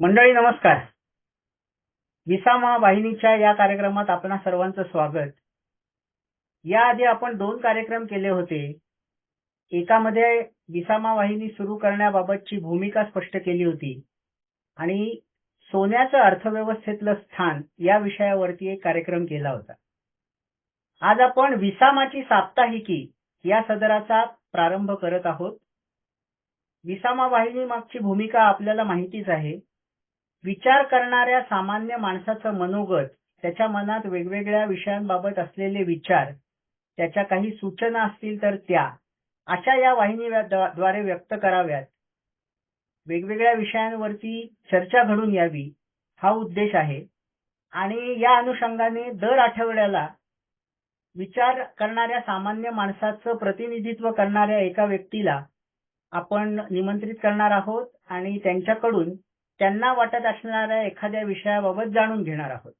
मंडळी नमस्कार. विसामा वाहिनीच्या या कार्यक्रमात आपणा सर्वांचं स्वागत. याआधी आपण दोन कार्यक्रम केले होते. एकामध्ये विसामा वाहिनी सुरू करण्याबाबतची भूमिका स्पष्ट केली होती आणि सोन्याचं अर्थव्यवस्थेतलं स्थान या विषयावरती एक कार्यक्रम केला होता. आज आपण विसामाची साप्ताहिकी या सदराचा प्रारंभ करत आहोत. विसामा वाहिनी मागची भूमिका आपल्याला माहितीच आहे. विचार करणाऱ्या सामान्य माणसाचं मनोगत त्याच्या मनात वेगवेगळ्या विषयांबाबत असलेले विचार त्याच्या काही सूचना असतील तर त्या अशा या वाहिनी द्वारे व्यक्त कराव्यात. वेगवेगळ्या विषयांवरती चर्चा घडून यावी हा उद्देश आहे. आणि या अनुषंगाने दर आठवड्याला विचार करणाऱ्या सामान्य माणसाचं प्रतिनिधित्व करणाऱ्या एका व्यक्तीला आपण निमंत्रित करणार आहोत आणि त्यांच्याकडून त्यांना वाटत असणाऱ्या एखाद्या विषयाबाबत जाणून घेणार आहोत.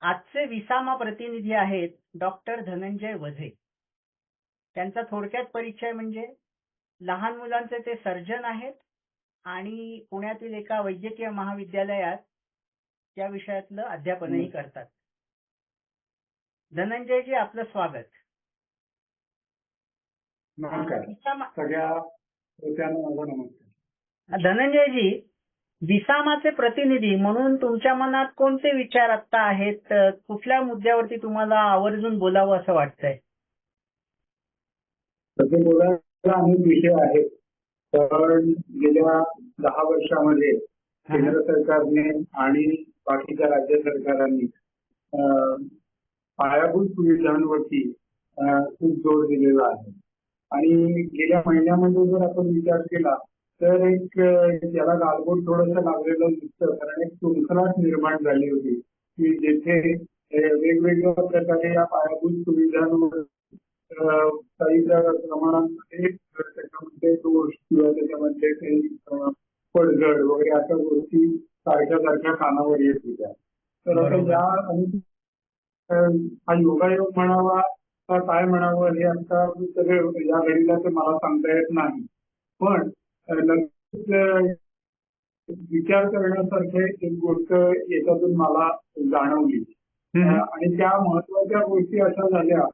आजचे विसामा प्रतिनिधी आहेत डॉक्टर धनंजय वझे. त्यांचा थोडक्यात परिचय म्हणजे लहान मुलांचे ते सर्जन आहेत आणि पुण्यातील एका वैद्यकीय महाविद्यालयात त्या विषयातलं अध्यापनही करतात. धनंजयजी आपलं स्वागत. नमस्कार. विसामा- सगळ्या श्रोत्यांना माझा नमस्कार. धनंजयजी विसामाचे प्रतिनिधी म्हणून तुमच्या मनात कोणते विचार आता आहेत? कुठल्या मुद्द्यावरती तुम्हाला आवर्जून बोलावं असं वाटतंय? तसे बोलायला अनेक विषय आहेत. पण गेल्या दहा वर्षामध्ये केंद्र सरकारने आणि बाकीच्या राज्य सरकारांनी पायाभूत सुविधांवरती खूप जोर दिलेला आहे. आणि गेल्या महिन्यामध्ये जर आपण विचार केला तर एक त्याला गालबोट थोडंसं लागलेलं दिसतं. कारण एक शृंखलाच निर्माण झाली होती. की जेथे वेगवेगळ्या प्रकारे या पायाभूत सुविधांवर काही प्रमाणामध्ये त्याच्यामध्ये दोष किंवा त्याच्यामध्ये काही पडझड वगैरे अशा गोष्टी सारख्या सारख्या कानावर येत होत्या. तर आता. या आणि हा योगायोग म्हणावा का काय म्हणावं हे आता सगळं या घडीला तर मला सांगता येत नाही. पण नक्कीच विचार करण्यासारखे एक गोष्ट याच्यातून मला जाणवली. आणि त्या महत्त्वाच्या गोष्टी अशा झाल्या.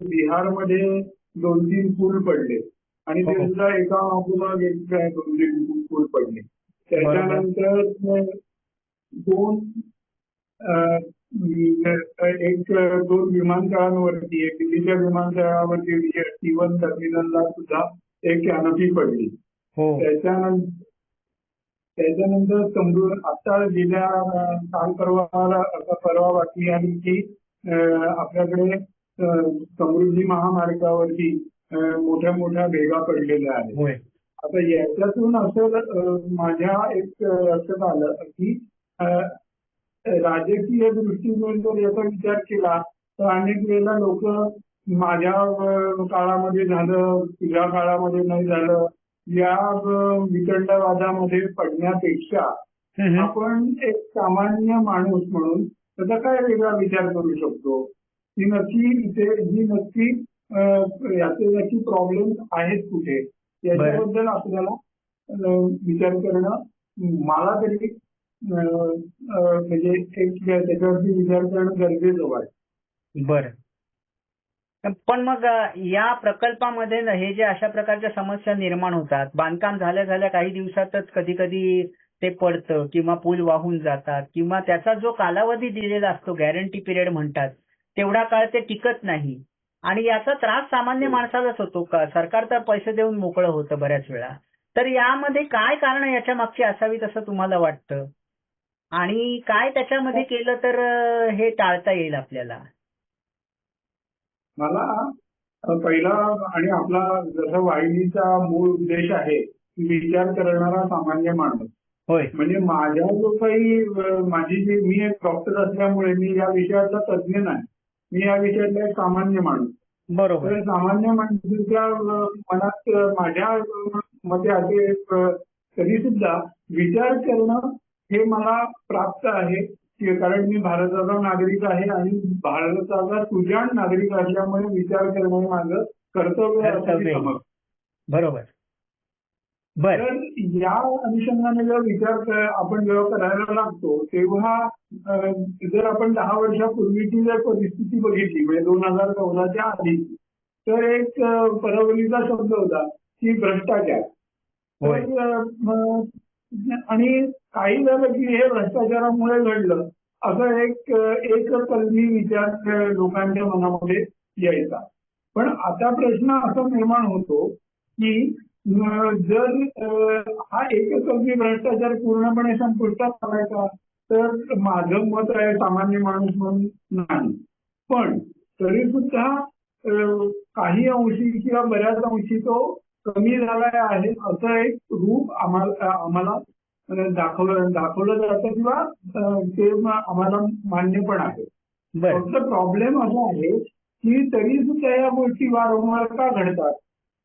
बिहारमध्ये दोन तीन पूल पडले. आणि ते हो. सुद्धा एका मागोमाग एक दोन तीन पूल पडले. त्याच्यानंतर दोन एक दोन विमानतळांवरती एक दिल्लीच्या विमानतळावरती टी वन टर्मिनलला सुद्धा एक कॅनपी पडली. हो. त्याच्यानंतर त्याच्यानंतर समजून आता गेल्या काल परवा परवा बातमी आली की आपल्याकडे समृद्धी महामार्गावरती मोठ्या मोठ्या भेगा पडलेल्या आहेत. आता याच्यातून असं माझ्या एक लक्षात आलं की राजकीय दृष्टीने जर याचा विचार केला तर अनेक वेळेला लोक माझ्या काळामध्ये झालं तुझ्या काळामध्ये नाही झालं या वितंडवादामध्ये पडण्यापेक्षा आपण एक सामान्य माणूस म्हणून त्याचा काय वेगळा विचार करू शकतो? ही नक्की इथे ही नक्की याचे नक्की प्रॉब्लेम आहेत कुठे? याच्याबद्दल आपल्याला विचार करणं मला तरी म्हणजे एक त्याच्यावरती विचार करणं गरजेचं वाटतं. बर. पण मग या प्रकल्पामध्ये न हे जे अशा प्रकारच्या समस्या निर्माण होतात बांधकाम झाल्या झाल्या काही दिवसातच कधी कधी ते पडतं किंवा पूल वाहून जातात किंवा त्याचा जो कालावधी दिलेला असतो गॅरंटी पिरियड म्हणतात तेवढा काळ ते टिकत नाही. आणि याचा त्रास सामान्य माणसालाच होतो. का सरकार तर पैसे देऊन मोकळं होतं बऱ्याच वेळा. तर यामध्ये काय कारण याच्या मागची असावीत असं तुम्हाला वाटतं? आणि काय त्याच्यामध्ये केलं तर हे टाळता येईल आपल्याला? मला पहिला आणि आपला जसं वाहिनीचा मूळ उद्देश आहे विचार करणारा सामान्य माणूस. होय. म्हणजे माझ्या जो काही माझी जी मी एक डॉक्टर असल्यामुळे मी या विषयाचा तज्ज्ञ नाही. मी या विषयातला एक सामान्य माणूस. बरोबर. सामान्य माणसाच्या मनात माझ्या मध्ये असे अ, तरी सुद्धा विचार करणं हे मला प्राप्त आहे. कारण मी भारताचा नागरिक आहे आणि भारताचा सुजाण नागरिक असल्यामुळे विचार करणं माझं कर्तव्य. बरोबर. बर. या अनुषंगाने जर विचार आपण जेव्हा करायला लागतो तेव्हा जर आपण दहा वर्षापूर्वीची जर परिस्थिती बघितली म्हणजे दोन हजार चौदाच्या आधी तर एक परवलीचा शब्द होता की भ्रष्टाचार. आणि काही झालं की हे भ्रष्टाचारामुळे घडलं. असं एक एकतर्फी एक कलमी विचार लोकांच्या मनामध्ये यायचा. पण आता प्रश्न असा निर्माण होतो की जर हा एकतर्फी भ्रष्टाचार पूर्णपणे संपुष्टात आलाय तर माझं मत आहे सामान्य माणूस म्हणून नाही. पण तरी सुद्धा काही अंशी किंवा बऱ्याच अंशी तो कमी झालाय आहे. असं एक रूप आम्हाला आम्हाला दाखवलं दाखवलं जातं किंवा ते म- आम्हाला मान्य पण आहे. फक्त प्रॉब्लेम असा आहे की तरी सुद्धा या गोष्टी वारंवार का घडतात?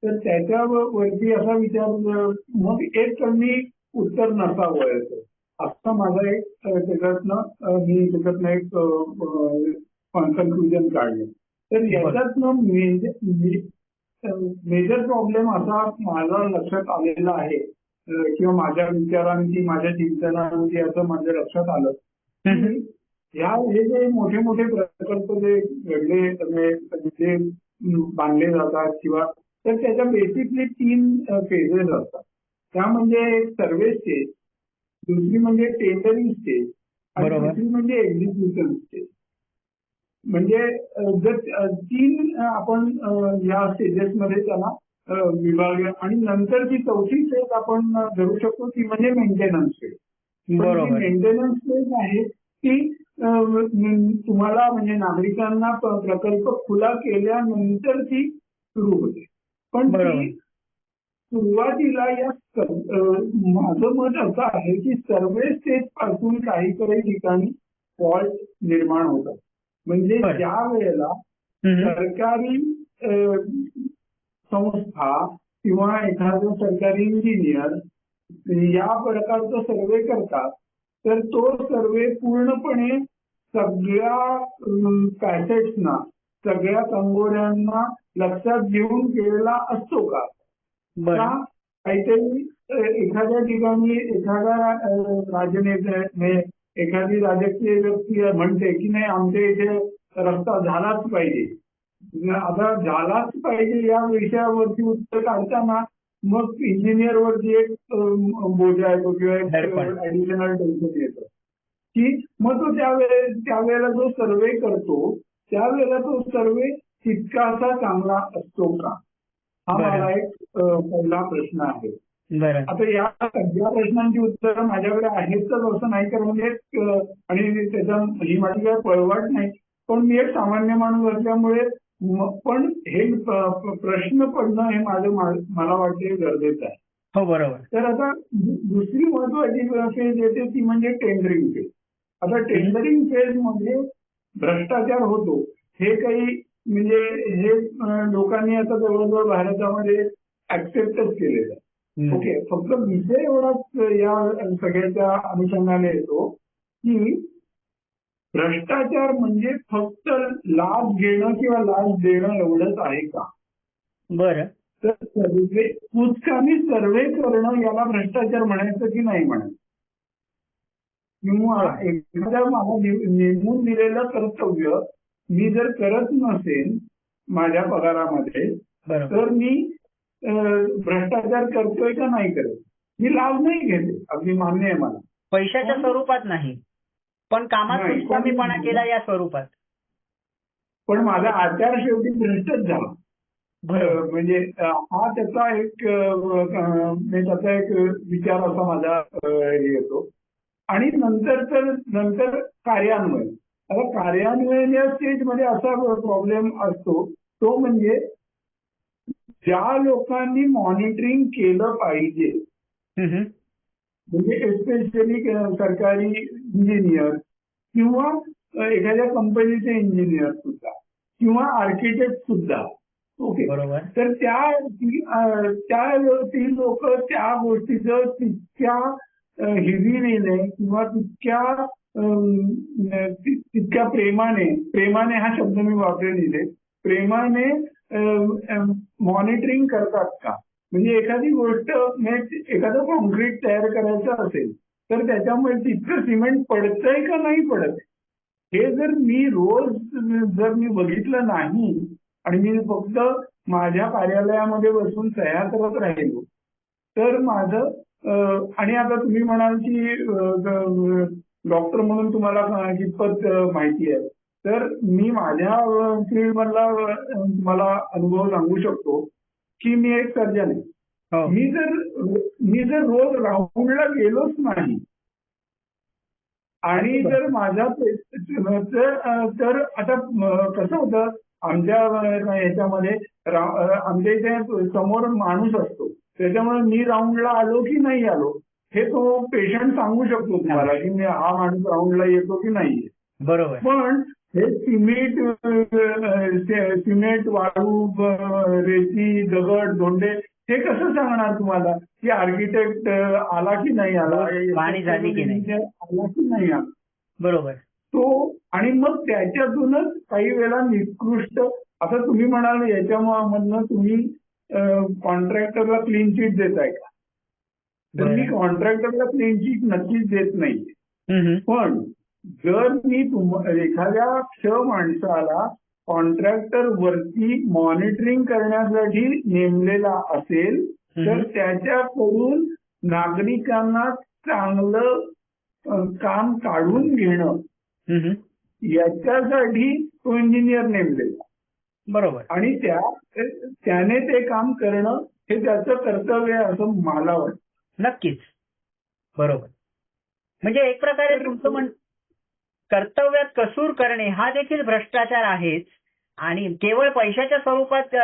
तर त्याच्यावरती असा विचार मग एक कमी उत्तर नसावं याचं असं माझं एक त्याच्यातनं मी त्याच्यातनं एक कन्क्लुजन काढलं. तर याच्यातनं मेजर प्रॉब्लेम असा माझा लक्षात आलेला आहे. किंवा माझ्या विचारांची माझ्या चिंतनांची असं माझ्या लक्षात आलं. ह्या हे जे मोठे मोठे प्रकल्प जे घडले जे बांधले जातात किंवा तर त्याच्या बेसिकली तीन फेजेस असतात. त्या म्हणजे एक सर्वे स्टेज दुसरी म्हणजे टेंडरिंग स्टेज आणि. दुसरी म्हणजे एक्झिक्युशन स्टेज म्हणजे जर तीन आपण या स्टेजेस मध्ये त्याला अं, विभाग आणि नंतरची चौथी स्टेज आपण धरू शकतो ती म्हणजे मेंटेनन्स स्टेज मेंटेनन्स स्टेज आहे म- तुम्हाला म्हणजे नागरिकांना प्रकल्प खुला केल्यानंतर ती सुरू होते. पण. ती सुरुवातीला या माझं मत असं आहे की सर्वे स्टेजपासून काही काही ठिकाणी फॉल्ट निर्माण होतात. म्हणजे. ज्या वेळेला. सरकारी संस्था किंवा एखादं सरकारी इंजिनियर या प्रकारचा सर्वे करतात तर तो सर्वे पूर्णपणे सगळ्या पॅसेट्सना सगळ्या कंगोऱ्यांना लक्षात घेऊन केलेला असतो का काहीतरी एखाद्या ठिकाणी एखादा राजनेते एखादी राजकीय व्यक्ती म्हणते की नाही आमच्या इथे रस्ता झालाच पाहिजे आता झालाच पाहिजे या विषयावरती उत्तर काढताना मग इंजिनियर वरती एक बोजा येतो किंवा एक. ऍडिशनल टेन्शन येतं की मग तो त्यावेळे त्यावेळेला जो सर्वे करतो त्यावेळेला तो सर्वे तितकासा चांगला असतो का हा. मला एक पहिला प्रश्न आहे बर. आता या सगळ्या प्रश्नांची उत्तरं माझ्याकडे आहेतच असं नाही तर म्हणजे आणि त्याच्या ही माझी काही पळवाट नाही. पण मी एक सामान्य माणूस असल्यामुळे पण हे प्रश्न पडणं हे माझं मला वाटते गरजेचं आहे. हो बरोबर. तर आता दुसरी महत्वाची फेज येते ती म्हणजे टेंडरिंग फेज. आता टेंडरिंग फेजमध्ये भ्रष्टाचार होतो. हे काही म्हणजे हे लोकांनी आता जवळजवळ भारतामध्ये ऍक्सेप्टच केलेलं आहे. ओके फक्त विषय एवढाच या सगळ्याच्या अनुषंगाने येतो की भ्रष्टाचार म्हणजे फक्त लाच घेणं किंवा लाच देणं एवढंच आहे का? बर. तर सर्वे कुचकामी सर्वे करणं याला भ्रष्टाचार म्हणायचं की नाही म्हणायचं? किंवा एखाद्या मला नेमून दिलेलं कर्तव्य मी जर करत नसेन माझ्या पगारामध्ये तर मी भ्रष्टाचार करतोय का नाही करत? मी लाभ नाही घेते अगदी मान्य आहे मला. पैशाच्या स्वरूपात नाही. पण कामात नाही, निष्कामीपणा पण- केला या स्वरूपात. पण माझा आचार शेवटी भ्रष्टच झाला. बरोबर अं, म्हणजे अं, हा त्याचा एक अं, अं, म्हणजे त्याचा एक विचार असा माझा अं, हे येतो. आणि नंतर तर नंतर कार्यान्वयन. आता कार्यान्वयन या स्टेजमध्ये असा प्रॉब्लेम असतो तो म्हणजे ज्या लोकांनी मॉनिटरिंग केलं पाहिजे. म्हणजे एस्पेशली सरकारी इंजिनियर किंवा एखाद्या कंपनीचे इंजिनियर सुद्धा किंवा आर्किटेक्ट सुद्धा. ओके बरोबर. तर त्या त्या ती लोक त्या गोष्टीचं तितक्या अ, हिरिरीने किंवा तितक्या तितक्या प्रेमाने प्रेमाने हा शब्द मी वापरेन इथे प्रेमाने मॉनिटरिंग करतात का? म्हणजे एखादी गोष्ट एखादं कॉन्क्रीट तयार करायचं असेल तर त्याच्यामुळे तितकं सिमेंट पडतंय का नाही पडत? हे जर मी रोज जर मी बघितलं नाही आणि मी फक्त माझ्या कार्यालयामध्ये बसून सह्या करत राहिलो तर माझं आणि आता तुम्ही म्हणाल की डॉक्टर म्हणून तुम्हाला कितपत माहिती आहे. तर मी माझ्या फील्ड मधला अं, तुम्हाला अनुभव सांगू शकतो की मी एक सर्जन आहे. हो. मी जर मी जर रोज राऊंडला गेलोच नाही आणि जर माझा पे- तर आता कसं होतं आमच्या ह्याच्यामध्ये रा- आमच्या इथे समोर माणूस असतो. त्याच्यामुळे मी राऊंडला आलो की नाही आलो हे तो पेशंट सांगू शकतो तुम्हाला की मी हा माणूस राऊंडला येतो की नाही बरोबर. पण हे सिमेंट सिमेंट वाळू रेती दगड धोंडे हे कसं सांगणार तुम्हाला की आर्किटेक्ट आला की नाही आला पाहणी झाली की नाही? आला की नाही आला बरोबर तो आणि मग त्याच्यातूनच काही वेळा निकृष्ट आता तुम्ही म्हणाल याच्यामधनं तुम्ही कॉन्ट्रॅक्टरला क्लीन चिट देताय का तर मी. कॉन्ट्रॅक्टरला क्लीन चिट नक्कीच देत नाही. पण जर मी तुम एखाद्या क्ष माणसाला कॉन्ट्रॅक्टर वरती मॉनिटरिंग करण्यासाठी नेमलेला असेल तर. त्याच्याकडून नागरिकांना चांगलं काम काढून घेणं. याच्यासाठी तो इंजिनियर नेमलेला. बरोबर. आणि त्या त्याने ते काम करणं हे त्याचं कर्तव्य आहे असं मला वाटतं. नक्कीच. बरोबर. म्हणजे एक प्रकारे तुमचं म्हण कर्तव्यात कसूर करणे हा देखील भ्रष्टाचार आहेच. आणि केवळ पैशाच्या स्वरूपात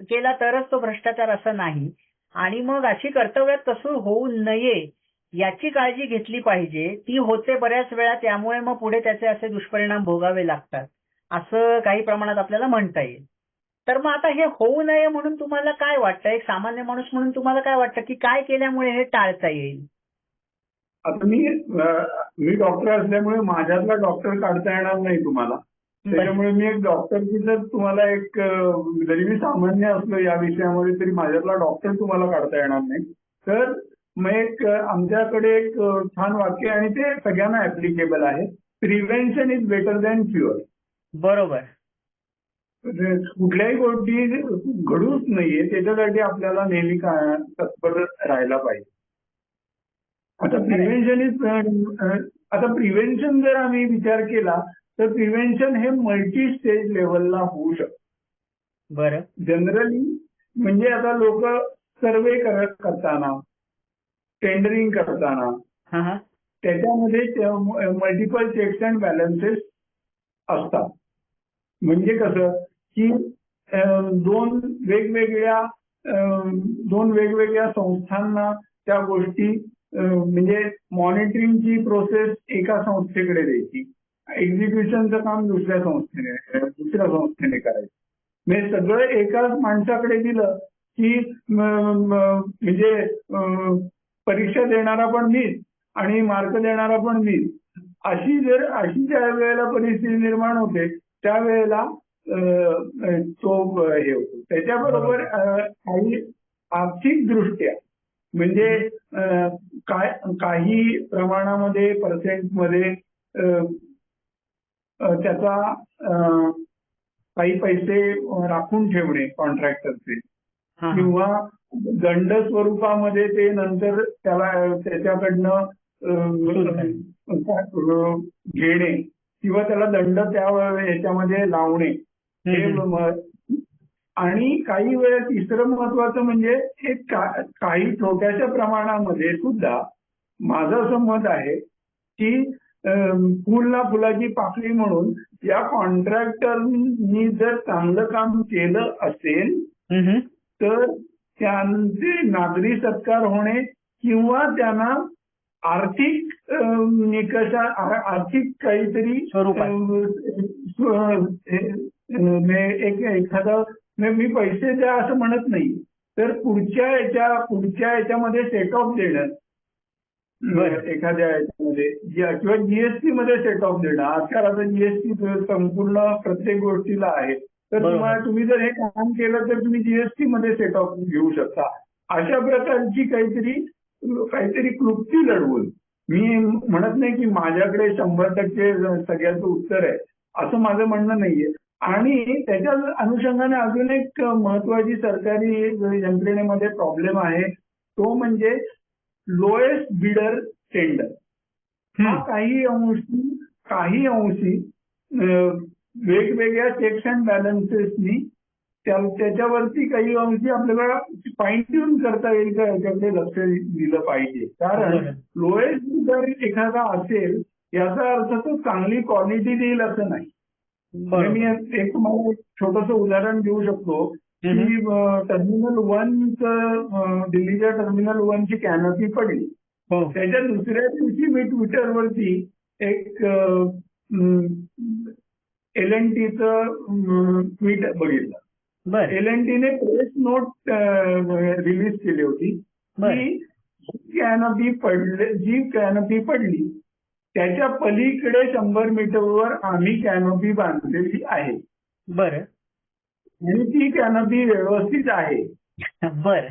केला तरच तो भ्रष्टाचार असं नाही. आणि मग अशी कर्तव्यात कसूर होऊ नये याची काळजी घेतली पाहिजे. ती होते बऱ्याच वेळा त्यामुळे मग पुढे त्याचे असे दुष्परिणाम भोगावे लागतात. असं काही प्रमाणात आपल्याला म्हणता येईल. तर मग आता हे होऊ नये म्हणून तुम्हाला काय वाटतं? एक सामान्य माणूस म्हणून तुम्हाला काय वाटतं की काय केल्यामुळे हे टाळता येईल? आता मी मी डॉक्टर असल्यामुळे माझ्यातला डॉक्टर काढता येणार नाही तुम्हाला. त्याच्यामुळे मी एक डॉक्टरची जर तुम्हाला एक जरी मी सामान्य असलो या विषयामध्ये तरी माझ्यातला डॉक्टर तुम्हाला काढता येणार नाही. तर मग एक आमच्याकडे एक छान वाक्य आहे आणि ते सगळ्यांना ऍप्लिकेबल आहे. Prevention is better than cure बरोबर. कुठल्याही गोष्टी घडूच नाहीये. त्याच्यासाठी आपल्याला नेहमी तत्पर राहायला पाहिजे. आता प्रिव्हेन्शन इज आता प्रिव्हेन्शन जर आम्ही विचार केला तर प्रिव्हेन्शन हे मल्टी स्टेज लेवलला होऊ शकतं. बरं. जनरली म्हणजे आता लोक सर्वे करताना टेंडरिंग करताना हा हा. त्याच्यामध्ये मल्टिपल चेक्स अँड बॅलन्सेस असतात. म्हणजे कसं की दोन वेगवेगळ्या दोन वेगवेगळ्या संस्थांना त्या गोष्टी म्हणजे मॉनिटरिंगची प्रोसेस एका संस्थेकडे द्यायची. एक्झिक्युशनचं काम दुसऱ्या संस्थेने दुसऱ्या संस्थेने करायचं. म्हणजे सगळं एकाच माणसाकडे दिलं की म्हणजे परीक्षा देणारा पण मीच आणि मार्क देणारा पण मीच. अशी जर अशी ज्या वेळेला परिस्थिती निर्माण होते त्यावेळेला तो हे होतो. त्याच्याबरोबर काही आर्थिक दृष्ट्या म्हणजे काय काही प्रमाणामध्ये पर्सेंटमध्ये अं, अं, त्याचा काही पैसे राखून ठेवणे कॉन्ट्रॅक्टरचे. किंवा दंड स्वरूपामध्ये ते नंतर त्याला त्याच्याकडनं घेणे किंवा त्याला दंड त्या याच्यामध्ये लावणे. हे आणि काही वेळा तिसरं महत्वाचं म्हणजे एक काही छोट्याशा प्रमाणामध्ये सुद्धा माझं असं मत आहे की अं, फुल ना फुलाची पाकळी म्हणून या कॉन्ट्रॅक्टरनी जर चांगलं काम केलं असेल. तर त्यांचे नागरी सत्कार होणे किंवा त्यांना आर्थिक निकषा आर्थिक काहीतरी स्वरूपात. अं, स्व- हे- अं, मे- एक एखादं मे- मी पैसे द्या असं म्हणत नाही. तर पुढच्या याच्या पुढच्या याच्यामध्ये सेट ऑफ देणं. एखाद्या याच्यामध्ये जी- किंवा जीएसटी मध्ये सेट ऑफ देणं. आजकाल आता जीएसटी संपूर्ण प्रत्येक गोष्टीला आहे. तर. तुम्हाला तुम्ही जर हे काम केलं तर तुम्ही जीएसटी मध्ये सेट ऑफ घेऊ शकता. अशा प्रकारची काहीतरी काहीतरी कृती लढवून. मी म्हणत नाही की माझ्याकडे शंभर टक्के सगळ्याचं उत्तर आहे. असं माझं म्हणणं नाहीये. आणि त्याच्या अनुषंगाने अजून एक महत्वाची सरकारी यंत्रणेमध्ये प्रॉब्लेम आहे तो म्हणजे लोएस्ट बिडर टेंडर हा. काही अंशी काही अंशी वेगवेगळ्या चेक्स अँड बॅलन्सेसनी त्या- त्याच्यावरती काही अंशी आपल्याला फाईन ट्यून करता येईल का याच्याकडे लक्ष दिलं पाहिजे कारण. लोएस्ट जर एखादा असेल याचा अर्थ तो चांगली क्वालिटी देईल असं नाही म्हणजे मी एक तुम्हाला एक छोटस उदाहरण देऊ शकतो की. टर्मिनल वन दिल्लीच्या टर्मिनल वन ची कॅनॉपी पडली. हो. त्याच्या दुसऱ्या दिवशी मी ट्विटरवरती एक एल एन टीचं ट्विट बघितलं. एल एन टीने प्रेस नोट रिलीज केली होती. की कॅनॉपी पडले जी कॅनॉपी पडली त्याच्या पलीकडे शंभर मीटरवर आम्ही कॅनॉपी बांधलेली आहे. बर. आणि ती कॅनॉपी व्यवस्थित आहे. बर.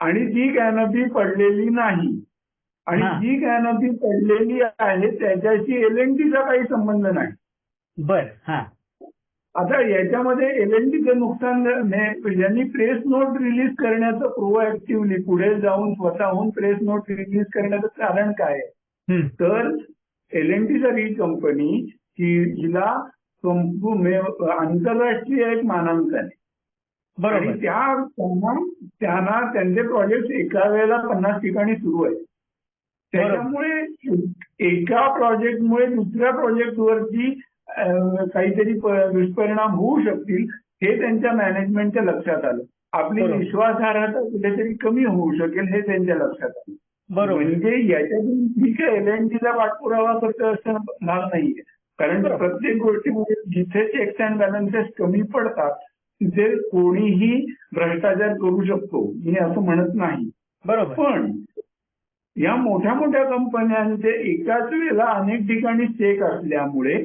आणि ती कॅनॉपी पडलेली नाही. आणि हा. जी कॅनॉपी पडलेली आहे त्याच्याशी एल एन टीचा काही संबंध नाही. बर हा. आता याच्यामध्ये एल एन टीचं नुकसान ने- यांनी प्रेस नोट रिलीज करण्याचं प्रोएक्टिव्हली पुढे जाऊन स्वतःहून प्रेस नोट रिलीज करण्याचं कारण काय आहे? तर एल एन टी सारखी कंपनी ही हिला आंतरराष्ट्रीय एक मानांकन आहे. आणि बरोबर त्या त्यांना त्यांना त्यांचे प्रोजेक्ट एका वेळेला पन्नास ठिकाणी सुरू आहेत. त्याच्यामुळे एका प्रोजेक्टमुळे दुसऱ्या प्रोजेक्टवरती काहीतरी दुष्परिणाम होऊ शकतील हे त्यांच्या मॅनेजमेंटच्या लक्षात आलं. आपली. विश्वासार्हता कुठेतरी कमी होऊ शकेल हे त्यांच्या लक्षात आलं. बरोबर. म्हणजे याच्यातून मी काय एल एन टीचा पाठपुरावा करतो असं भाग नाहीये. कारण बरोबर. प्रत्येक गोष्टीमध्ये जिथे चेक्स अँड बॅलन्सेस कमी पडतात तिथे कोणीही भ्रष्टाचार करू शकतो मी असं म्हणत नाही. बरोबर. पण या मोठ्या मोठ्या कंपन्यांचे एकाच वेळेला अनेक ठिकाणी चेक असल्यामुळे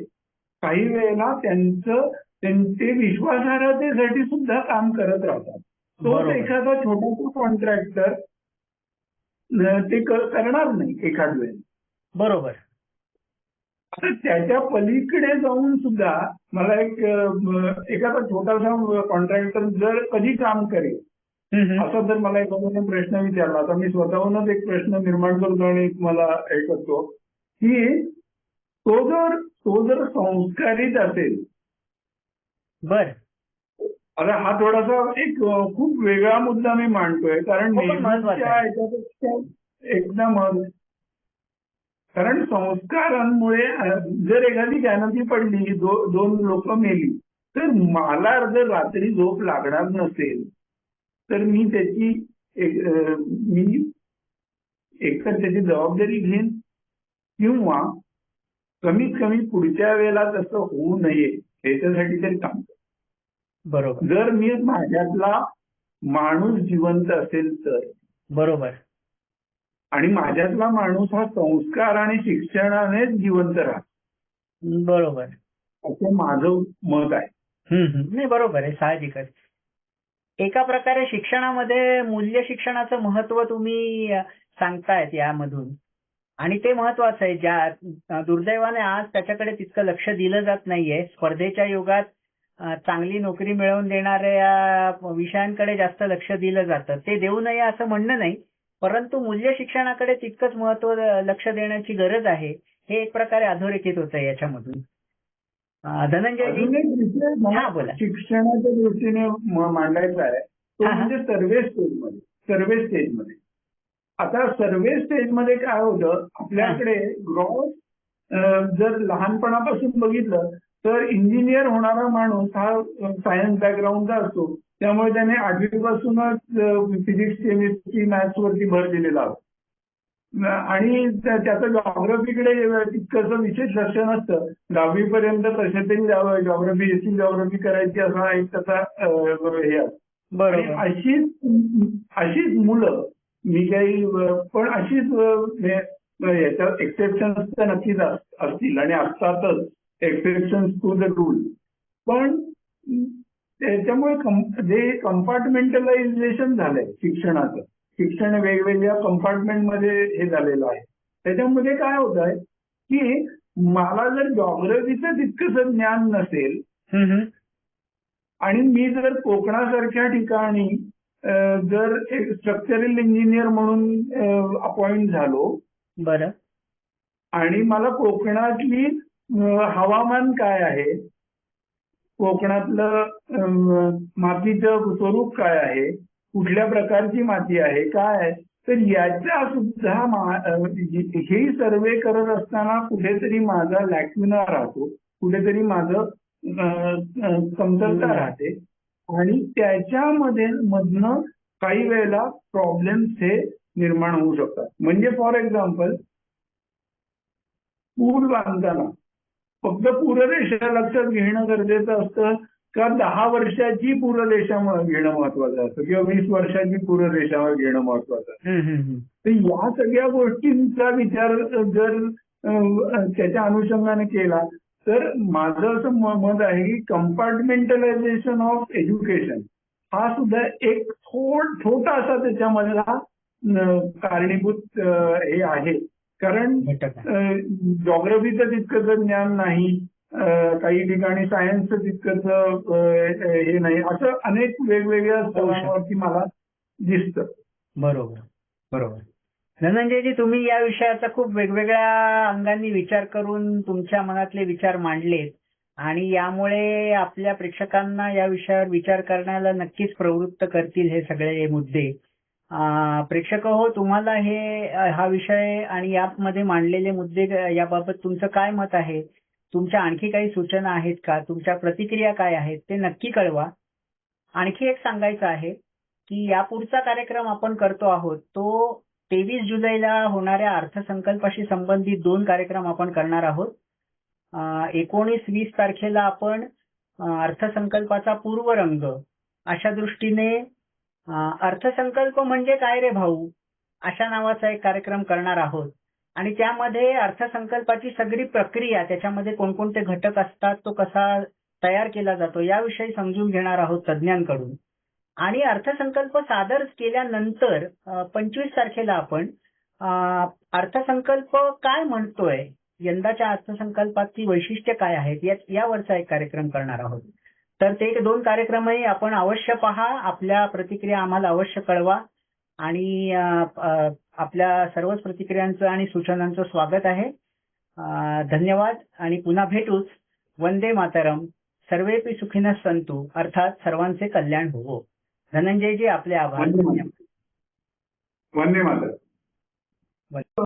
काही वेळेला त्यांचं त्यांचे विश्वासार्हतेसाठी सुद्धा काम करत राहतात. तो बरोबर. एखादा छोटासा कॉन्ट्रॅक्टर ते करणार नाही एखाद वेळेला बरोबर. आता त्याच्या पलीकडे जाऊन सुद्धा मला एक एखादा छोटासा कॉन्ट्रॅक्टर जर कधी काम करेल. असा जर मला एखाद्याने प्रश्न विचारला तर मी स्वतःहूनच एक प्रश्न निर्माण करतो आणि मला हे करतो की तो जर तो जर संस्कारित असेल बर. आता हा थोडासा एक खूप वेगळा मुद्दा मी मांडतोय कारण हो. याच्यापेक्षा एकदम कारण संस्कारांमुळे जर एखादी कॅनपी पडली दो, दोन लोक मेली तर मला जर रात्री झोप लागणार नसेल तर मी त्याची एक, मी एकतर त्याची जबाबदारी घेईन किंवा कमीत कमी पुढच्या वेळेला तसं होऊ नये याच्यासाठी तरी काम करेन. बरोबर. जर मी माझ्यातला माणूस जिवंत असेल तर. बरोबर. आणि माझ्यातला माणूस हा संस्कार आणि शिक्षणानेच जिवंत राहतो. बरोबर. असं माझं मत आहे. नाही बरोबर आहे साहजिकच. एका प्रकारे शिक्षणामध्ये मूल्य शिक्षणाचं महत्त्व तुम्ही सांगतायत यामधून. आणि ते महत्वाचं आहे ज्या दुर्दैवाने आज त्याच्याकडे तितकं लक्ष दिलं जात नाहीये. स्पर्धेच्या युगात चांगली नोकरी मिळवून देणाऱ्या विषयांकडे जास्त लक्ष दिलं जातं. ते देऊ नये असं म्हणणं नाही परंतु मूल्य शिक्षणाकडे तितकंच महत्त्व लक्ष देण्याची गरज आहे हे एक प्रकारे अधोरेखित होतं याच्यामधून. अ, धनंजयजी अजून एक विषय हा, मला बोला. शिक्षणाच्या दृष्टीने मांडायचा आहे. तो. म्हणजे सर्व्हे स्टेजमध्ये सर्व्हे स्टेजमध्ये. आता सर्व्हे स्टेजमध्ये काय होतं आपल्याकडे ग्रॉस जर लहानपणापासून बघितलं तर इंजिनियर होणारा माणूस हा सायन्स बॅकग्राऊंडचा असतो. त्यामुळे त्याने आठवीपासूनच फिजिक्स केमिस्ट्री मॅथ्स वरती भर दिलेला असतो आणि त्या- त्याचं जॉग्रफीकडे तितकंसं विशेष लक्ष नसतं. दहावीपर्यंत कसे तरी जॉग्रफी एसी जॉग्रफी करायची असा एक त्याचा हे असतं. अशीच अशीच मुलं मी काही पण अशीच याच्यात एक्सेप्शन्स तर नक्कीच अस- असतील. आणि असतातच. एक्सेप्शन्स टू द रूल पण त्याच्यामुळे जे कंपार्टमेंटलायझेशन झालंय शिक्षणाचं शिक्षण वेगवेगळ्या कंपार्टमेंटमध्ये हे झालेलं आहे. त्याच्यामध्ये काय होत आहे की मला जर जॉग्रफीचं तितकंसं ज्ञान नसेल. आणि मी जर कोकणासारख्या ठिकाणी जर एक स्ट्रक्चरल इंजिनियर म्हणून अपॉइंट झालो बरं. आणि मला कोकणातली हवामान काय आहे? कोकणातलं मातीचं स्वरूप काय आहे? कुठल्या प्रकारची माती आहे? काय आहे? तर याच्या सुद्धा हे सर्वे करत असताना कुठेतरी माझा लॅक्युना राहतो. कुठेतरी माझं कमतरता राहते. आणि त्याच्यामध्ये मधनं काही वेळेला प्रॉब्लेम्स हे निर्माण होऊ शकतात. म्हणजे फॉर एक्झाम्पल पूल बांधताना फक्त पूररेषा लक्षात घेणं गरजेचं असतं. का दहा वर्षाची पूररेषा घेणं महत्वाचं असतं किंवा वीस वर्षाची पूररेषा घेणं महत्वाचं असतं. तर या सगळ्या गोष्टींचा विचार जर त्याच्या अनुषंगाने केला तर माझं असं मत आहे की कंपार्टमेंटलायझेशन ऑफ एज्युकेशन हा सुद्धा एक थोड छोटासा त्याच्यामधला अ, कारणीभूत हे आहे. कारण. जॉग्रफीचं तितकंच ज्ञान नाही काही ठिकाणी सायन्सचं तितकंच हे नाही असं अनेक वेगवेगळ्या स्तरावरती मला दिसतं. बरोबर बरोबर. धनंजयजी तुम्ही या विषयाचा खूप वेगवेगळ्या अंगांनी विचार करून तुमच्या मनातले विचार मांडलेत आणि यामुळे आपल्या प्रेक्षकांना या विषयावर विचार करण्याला नक्कीच प्रवृत्त करतील हे सगळे मुद्दे. प्रेक्षक हो तुम्हाला हे हा विषय आणि यामध्ये मांडलेले मुद्दे याबाबत तुमचं काय मत आहे? तुमच्या आणखी काही सूचना आहेत का? तुमच्या प्रतिक्रिया काय आहेत? ते नक्की कळवा. आणखी एक सांगायचं आहे की यापुढचा कार्यक्रम आपण करतो आहोत तो तेवीस जुलैला होणाऱ्या अर्थसंकल्पाशी संबंधित दोन कार्यक्रम आपण करणार आहोत. एकोणीस वीस तारखेला आपण अर्थसंकल्पाचा पूर्वरंग अशा दृष्टीने अर्थसंकल्प म्हणजे काय रे भाऊ? अशा नावाचा एक कार्यक्रम करणार आहोत. आणि त्यामध्ये अर्थसंकल्पाची सगळी प्रक्रिया त्याच्यामध्ये कोणकोणते घटक असतात तो कसा तयार केला जातो याविषयी समजून घेणार आहोत तज्ज्ञांकडून. आणि अर्थसंकल्प सादर केल्यानंतर पंचवीस तारखेला आपण अर्थसंकल्प काय म्हणतोय? यंदाच्या अर्थसंकल्पाची वैशिष्ट्य काय आहेत? यावरचा एक कार्यक्रम करणार आहोत. तर ते एक दोन कार्यक्रमही आपण अवश्य पहा. आपल्या प्रतिक्रिया आम्हाला अवश्य कळवा. आणि आपल्या सर्वच प्रतिक्रियांचं आणि सूचनांचं स्वागत आहे. धन्यवाद आणि पुन्हा भेटूच. वंदे मातरम. सर्वेपी सुखीन संतु अर्थात सर्वांचे कल्याण होवो. धनंजयजी आपले आभार. वंदे मातरम.